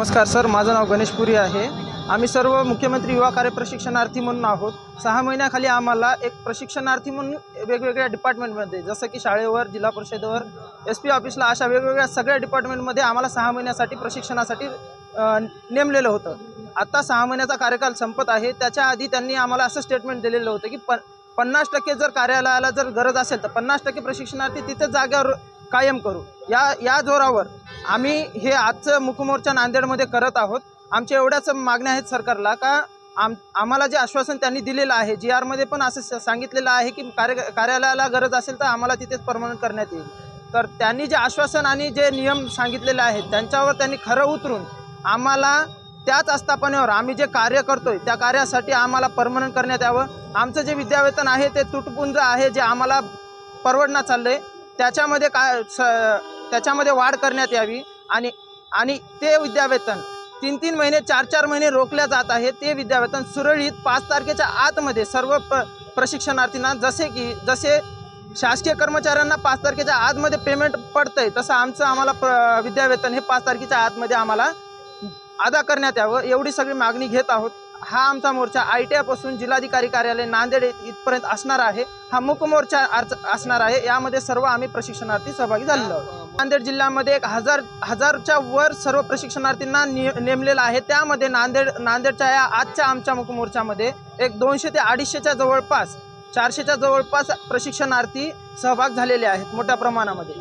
नमस्कार सर माझं नाव गणेश पुरी आहे. आम्ही सर्व मुख्यमंत्री युवा कार्य प्रशिक्षणार्थी म्हणून आहोत. सहा महिन्याखाली आम्हाला एक प्रशिक्षणार्थी म्हणून वेगवेगळ्या डिपार्टमेंटमध्ये जसं की शाळेवर जिल्हा परिषदेवर एस पी ऑफिसला अशा वेगवेगळ्या सगळ्या डिपार्टमेंटमध्ये आम्हाला सहा महिन्यासाठी प्रशिक्षणासाठी नेमलेलं होतं. आत्ता सहा महिन्याचा कार्यकाल संपत आहे. त्याच्या आधी त्यांनी आम्हाला असं स्टेटमेंट दिलेलं होतं की प पन्नास टक्के जर कार्यालयाला जर गरज असेल तर पन्नास टक्के प्रशिक्षणार्थी तिथे जाग्यावर कायम करू. या या जोरावर आम्ही हे आजचं मुखमोर्चा नांदेडमध्ये करत आहोत. आमच्या एवढ्याच मागण्या आहेत सरकारला का आम आम्हाला जे आश्वासन त्यांनी दिलेलं आहे जी आरमध्ये पण असं स- सांगितलेलं आहे की कार्य कार्यालयाला गरज असेल तर आम्हाला तिथेच परमनंट करण्यात येईल. तर त्यांनी जे आश्वासन आणि जे नियम सांगितलेले आहेत त्यांच्यावर त्यांनी खरं उतरून आम्हाला त्याच आस्थापनेवर आम्ही जे कार्य करतोय त्या कार्यासाठी आम्हाला परमनंट करण्यात यावं. आमचं जे विद्यावेतन आहे ते तुटपुंज आहे जे आम्हाला परवडणं चाललं आहे त्याच्यामध्ये काय स त्याच्यामध्ये वाढ करण्यात यावी आणि आणि ते विद्यावेतन तीन तीन महिने चार चार महिने रोखल्या जात आहे ते विद्यावेतन सुरळीत पाच तारखेच्या आतमध्ये सर्व प्र प्रशिक्षणार्थींना जसे की जसे शासकीय कर्मचाऱ्यांना पाच तारखेच्या आतमध्ये पेमेंट पडतंय तसं आमचं आम्हाला प्र विद्यावेतन हे पाच तारखेच्या आतमध्ये आम्हाला अदा करण्यात यावं एवढी सगळी मागणी घेत आहोत. हा आमचा मोर्चा आय टी आयपासून जिल्हाधिकारी कार्यालय नांदेड इथपर्यंत असणार आहे. हा मुक मोर्चा असणार आहे. यामध्ये सर्व आम्ही प्रशिक्षणार्थी सहभागी झालेलो आहोत. नांदेड जिल्ह्यामध्ये एक हजार हजारच्या वर सर्व प्रशिक्षणार्थींना नेमलेलं आहे. त्यामध्ये नांदेड नांदेडच्या या आजच्या आमच्या मुक मोर्चामध्ये एक दोनशे ते अडीचशेच्या जवळपास चारशेच्या जवळपास प्रशिक्षणार्थी सहभाग झालेले आहेत मोठ्या प्रमाणामध्ये.